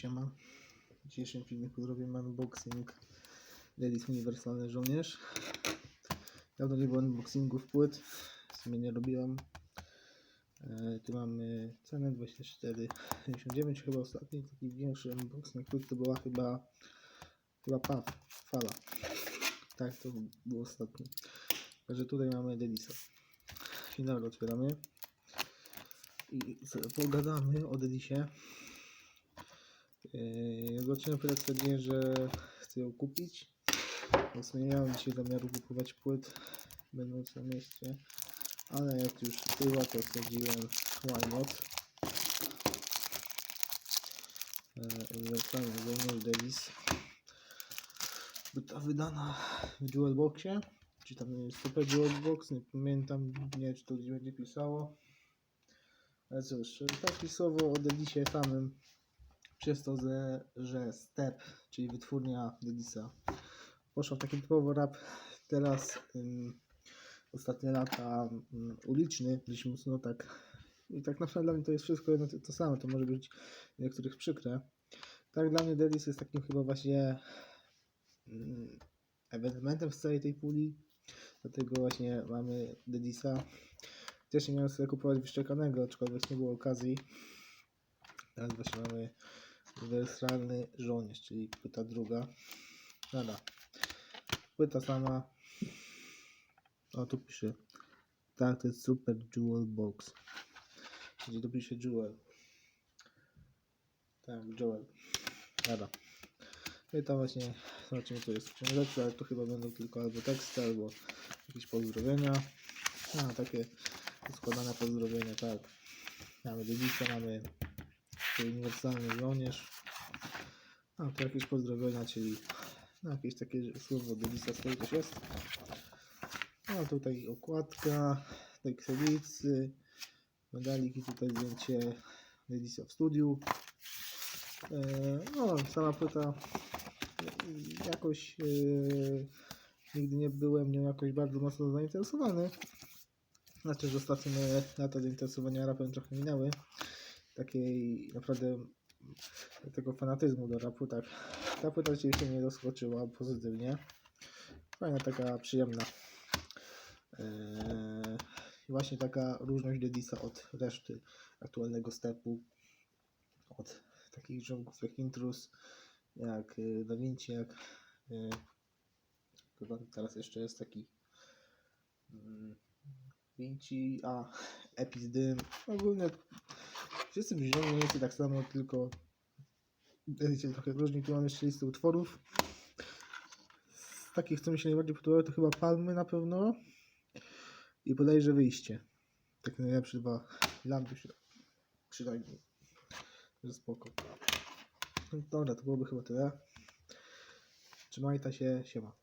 Siema. W dzisiejszym filmiku zrobimy unboxing Ladies Uniwersalny Żołnierz. Dawno nie było unboxingów płyt, w sumie nie robiłem. E, tu mamy cenę 24,99 chyba ostatni taki większy unboxing płyt to była chyba chyba PAF, fala. Tak, to było ostatni. Także tutaj mamy Dedisa. Finał otwieramy. I pogadamy o Dedisie. Zaczynam pytać stwierdziłem, że chcę ją kupić. Więc nie miałem dzisiaj zamiaru kupować płyt, będąc na mieście. Ale jak już była, to stwierdziłem, why not. Yy, Uniwersalny żołnierz Davis. Była wydana w Jewelboxie. Czy tam super Jewelbox, nie pamiętam, nie wiem czy to będzie pisało. Ale cóż, tak pisowo o Dedisie samym przez to, że, że Step, czyli wytwórnia Dedisa, poszła w taki typowo rap teraz ym, ostatnie lata ym, uliczny, dość mocno tak i tak naprawdę dla mnie to jest wszystko jedno to, samo, to może być dla niektórych przykre. Tak dla mnie Dedis jest takim chyba właśnie ym, ewenementem w całej tej puli, dlatego właśnie mamy Dedisa. Też nie miałem sobie kupować wyszczekanego, aczkolwiek nie było okazji. Teraz właśnie mamy uniwersalny żołnierz, czyli płyta druga. Dobra. Płyta sama. O, tu pisze. Tak, to jest Super Jewel Box. Czyli tu pisze Jewel. Tak, Jewel. Dobra. No i tam właśnie zobaczymy, co jest w książeczce, ale tu chyba będą tylko albo teksty, albo jakieś pozdrowienia. A, takie składane pozdrowienia, tak. Mamy Dedisa, mamy czyli uniwersalny żołnierz. A, to jakieś pozdrowienia, czyli jakieś takie słowo Dedisa stoi też jest. A tutaj okładka, tekstowicy, medalik i tutaj zdjęcie Dedisa w studiu. E, no, sama płyta e, jakoś e, nigdy nie byłem nią jakoś bardzo mocno zainteresowany. Znaczy, że ostatnie lata zainteresowania rapem trochę minęły. Takiej naprawdę tego fanatyzmu do rapu, tak. Ta płyta mnie zaskoczyła pozytywnie. Fajna, taka przyjemna. Eee, właśnie taka różność Dedisa od reszty aktualnego stepu. Od takich żołnierów jak Intrus, jak y, Da Vinci, jak y, chyba teraz jeszcze jest taki mm, Vinci, a Epis Dym. Ogólnie wszyscy brzmią mniej tak samo, tylko wiecie, trochę różni. Tu mam jeszcze listę utworów. Z takich, co mi się najbardziej podobały, to chyba Palmy na pewno i podejrzę Wyjście. Takie najlepsze dwa lampy przynajmniej. Że spoko. No Dobra, to byłoby chyba tyle. Trzymajcie się, siema.